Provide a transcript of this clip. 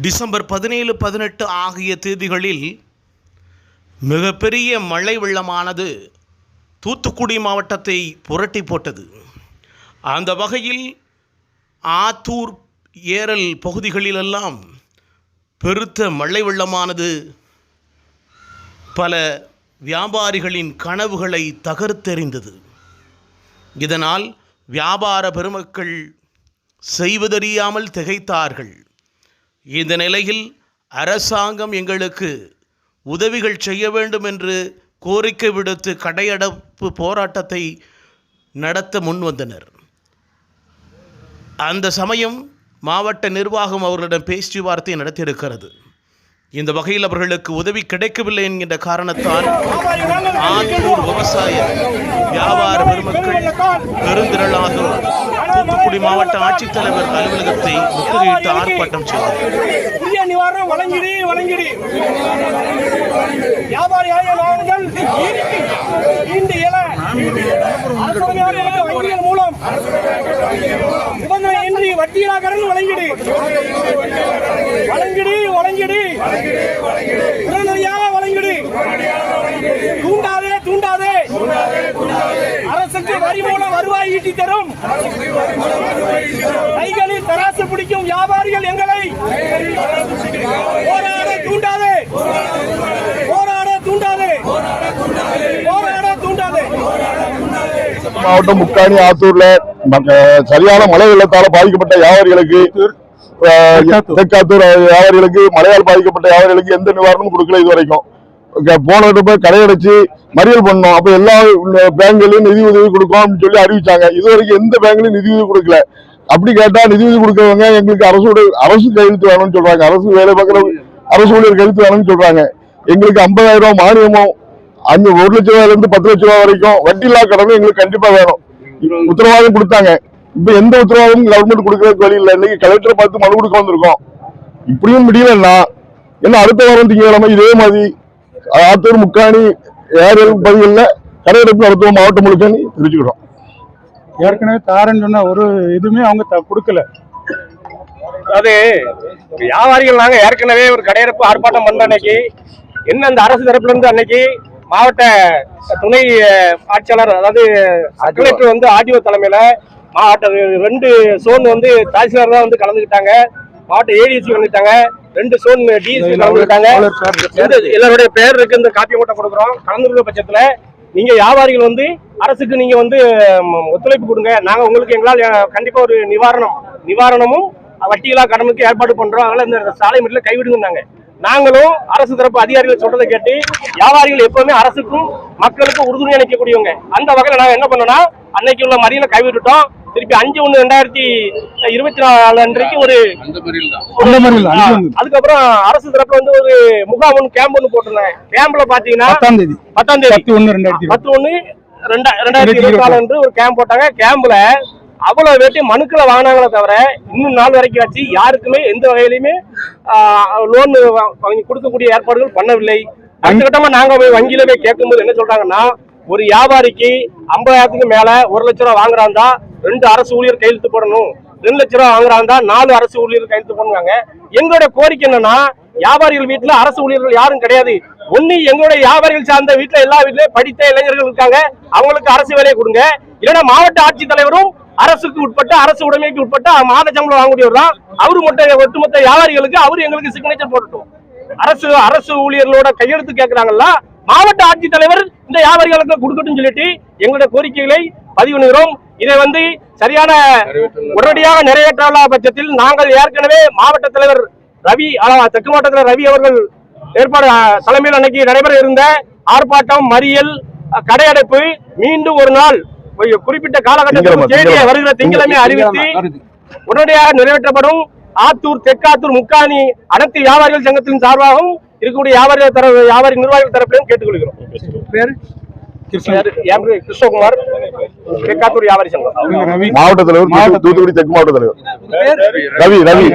December பதினேழு பதினெட்டு ஆகிய தேதிகளில் மிகப்பெரிய மழை வெள்ளமானது தூத்துக்குடி மாவட்டத்தை புரட்டி போட்டது. அந்த வகையில் ஆத்தூர் ஏரல் பகுதிகளிலெல்லாம் பெருத்த மழை வெள்ளமானது பல வியாபாரிகளின் கனவுகளை தகர்த்தெறிந்தது. இதனால் வியாபார பெருமக்கள் செய்வதறியாமல் திகைத்தார்கள். இந்த நிலையில் அரசாங்கம் எங்களுக்கு உதவிகள் செய்ய வேண்டும் என்று கோரிக்கை விடுத்து கடையடைப்பு போராட்டத்தை நடத்த முன்வந்தனர் அந்த சமயம் மாவட்ட நிர்வாகம் அவர்களிடம் பேச்சுவார்த்தை நடத்தியிருக்கிறது. இந்த வகையில் அவர்களுக்கு உதவி கிடைக்கவில்லை என்கின்ற காரணத்தால் ஆத்தூர் விவசாய வியாபார பெருமக்கள் பெருந்திரளாக தூத்துக்குடி மாவட்ட ஆட்சித்தலைவர் அலுவலகத்தை முற்றுகையிட்டு ஆர்ப்பாட்டம் செய்தார். நிவாரணம் வழங்கிடு வழங்கிடு. வியாபாரியாக நாங்கள் இந்த இல வங்கிகள் மூலம் நிபந்தனையின்றி வட்டியில்லா கடன் வழங்கிடு. வழங்கிடு வழங்கிடு. உடனடியாக வழங்கிடு தூண்டாதே தூண்டாதே அரசுக்கு வரி மூலம் தரும் கைகளில் தராசு பிடிக்கும் வியாபாரிகள் எங்களை. போராட தூண்டாதே. போராட தூண்டாதே. போராட தூண்டாதே. மாவட்டம் முக்காணி ஆத்தூர்ல சரியான மழை வெள்ளத்தால பாதிக்கப்பட்ட வியாபாரிகளுக்கு தெற்காத்தூர். வியாபாரிகளுக்கு மழையால் பாதிக்கப்பட்ட வியாபாரிகளுக்கு எந்த நிவாரணமும் கொடுக்கல இது வரைக்கும் போன வட்டம் போய் கடையடைச்சு மறியல் பண்ணோம். அப்ப எல்லா பேங்க்லயும் நிதி உதவி அப்படின்னு சொல்லி அறிவிச்சாங்க. இது வரைக்கும் எந்த பேங்க்லயும் நிதி உதவி கொடுக்கல. அப்படி கேட்டா நிதி உதவி கொடுக்கறவங்க எங்களுக்கு அரசோட அரசு கையெழுத்து வேணும்னு சொல்றாங்க. அரசு வேலை பார்க்குற அரசு ஊழியர் கையெழுத்து வேணும்னு சொல்றாங்க. எங்களுக்கு ஐம்பதாயிரம் ரூபாய் மானியமும் அஞ்சு ஒரு லட்ச ரூபாயில இருந்து பத்து லட்ச ரூபாய் வரைக்கும் வட்டி இல்லாத கடனும் எங்களுக்கு கண்டிப்பா வேணும். உத்தரவாதம் கொடுத்தாங்க. இப்ப எந்த உத்தரவாதமும் கவர்மெண்ட் கொடுக்கறதுக்கு வழி இல்லை. இன்னைக்கு கலெக்டரை பார்த்து மனு கொடுக்க வந்திருக்கோம். இப்படியும் முடியலன்னா என்ன அடுத்த வாரம் திங்கக்கிழமை இதே மாதிரி ஆத்தூர் முக்காணி ஏரியல் பகுதிகளில் கடையெடுப்பு நடத்துவோம் மாவட்டம் முழுக்கன்னு தெரிவிச்சுக்கிறோம் ஏற்கனவே தாரன்னு சொன்ன ஒரு இதுவுமே அவங்க த- கொடுக்கல. அது வியாபாரிகள் நாங்க ஏற்கனவே ஒரு கடையெடுப்பு ஆர்ப்பாட்டம் பண்ற அன்னைக்கு என்ன அந்த அரசு தரப்புல இருந்து அன்னைக்கு மாவட்ட துணை ஆட்சியாளர் அதாவது கலெக்டர் வந்து ஆடியோ தலைமையில மாவட்ட ரெண்டு சோன் வந்து தாசில்தார் தான் வந்து கலந்துக்கிட்டாங்க. மாவட்ட ஏடிசி வந்துட்டாங்க ரெண்டு சோன் டிஎஸ்பி கலந்துக்கிட்டாங்க இந்த எல்லாருடைய பேர் இருக்கு இந்த காப்பி மட்டும் கொடுக்குறோம். கலந்துருக்க பட்சத்துல நீங்க வியாபாரிகள் வந்து அரசுக்கு நீங்க வந்து ஒத்துழைப்பு கொடுங்க. நாங்க உங்களுக்கு எங்களால் கண்டிப்பா ஒரு நிவாரணம் நிவாரணமும் வட்டியில்லா கடனுக்கு ஏற்பாடு பண்றோம். அதனால இந்த சாலை மீட்ல கைவிடுங்கன்னாங்க நாங்களும் அரசு தரப்பு அதிகாரிகள் சொல்றதை கேட்டு வியாபாரிகள் எப்பவுமே அரசுக்கும் மக்களுக்கும் உறுதுணை அளிக்கக்கூடியவங்க. அந்த வகையில நாங்க என்ன பண்ணோம்னா அன்னைக்கு உள்ள மறியலை கைவிட்டுட்டோம். திருப்பி அஞ்சு ஒண்ணு ரெண்டாயிரத்தி இருபத்தி நாலு அன்றைக்கு ஒரு அதுக்கப்புறம் அரசு தரப்புல வந்து ஒரு முகாம் ஒன்று கேம்ப் ஒன்று போட்டிருந்தாங்க. கேம்ப்ல பாத்தீங்கன்னா பத்தாம் தேதி. பத்தாம் தேதி. பத்து ஒண்ணு ரெண்டாயிரத்தி பத்து ஒண்ணு ரெண்டா ரெண்டாயிரத்தி இருபத்தி நாலு அன்று ஒரு கேம்ப் போட்டாங்க. கேம்ப்ல அவ்வளவு வேட்டி மனுக்களை வாங்கினாங்களே தவிர இன்னும் நாள் வரைக்கும் ஆச்சு யாருக்குமே எந்த வகையிலுமே லோன் கொடுக்கக்கூடிய ஏற்பாடுகள் பண்ணவில்லை. அடுத்த கட்டமா நாங்க போய் வங்கியில போய் கேட்கும்போது என்ன சொல்றாங்கன்னா ஒரு வியாபாரிக்கு ஐம்பதாயிரத்துக்கு மேல ஒரு லட்ச ரூபா வாங்குறாந்தா ரெண்டு அரசு ஊழியர் கையெழுத்து போடணும். ரெண்டு லட்ச ரூபா வாங்குறாந்தா நாலு அரசு ஊழியர் கையெழுத்து போடுவாங்க எங்களுடைய கோரிக்கை என்னன்னா வியாபாரிகள் வீட்டுல அரசு ஊழியர்கள் யாரும் கிடையாது. ஒன்னு எங்களுடைய வியாபாரிகள் சார்ந்த வீட்டுல எல்லா வீட்லயும் படித்த இளைஞர்கள் இருக்காங்க. அவங்களுக்கு அரசு வேலையை கொடுங்க. இல்லைன்னா மாவட்ட ஆட்சித்தலைவரும் அரசுக்கு உட்பட்ட அரசு உடைமைக்கு உட்பட்ட மாத சம்பளம் வாங்கக்கூடியவர் தான். அவரு மட்டும் ஒட்டுமொத்த வியாபாரிகளுக்கு அவரு எங்களுக்கு சிக்னேச்சர் போடட்டும். அரசு அரசு ஊழியர்களோட கையெழுத்து கேட்கிறாங்கல்ல மாவட்ட ஆட்சித்தலைவர் இந்த வியாபாரிகளுக்கு கொடுக்கட்டும் சொல்லிட்டு எங்களுடைய கோரிக்கைகளை பதிவு பண்ணுகிறோம் இதை வந்து சரியான உடனடியாக நிறைவேற்றாத பட்சத்தில் நாங்கள் ஏற்கனவே மாவட்ட தலைவர் ரவி தெற்கு மாவட்டத்தில் ரவி அவர்கள் ஏற்பாடு தலைமையில் அன்னைக்கு நடைபெற இருந்த ஆர்ப்பாட்டம் மறியல் கடையடைப்பு மீண்டும் ஒரு நாள் குறிப்பிட்ட காலகட்டத்தில் தேதியை. வருகிற திங்களமை அறிவித்து. உடனடியாக நிறைவேற்றப்படும். ஆத்தூர் தெற்காத்தூர் முக்காணி அனைத்து வியாபாரிகள் சங்கத்தின் சார்பாகவும் இருக்கக்கூடிய வியாபாரிகள் தரப்பு வியாபாரி நிர்வாகிகள் தரப்பிலும் கேட்டுக்கொள்கிறோம். கிருஷ்ணகுமார். மாவட்ட தலைவர் தூத்துக்குடி தெற்கு மாவட்ட தலைவர். ரவி. ரவி.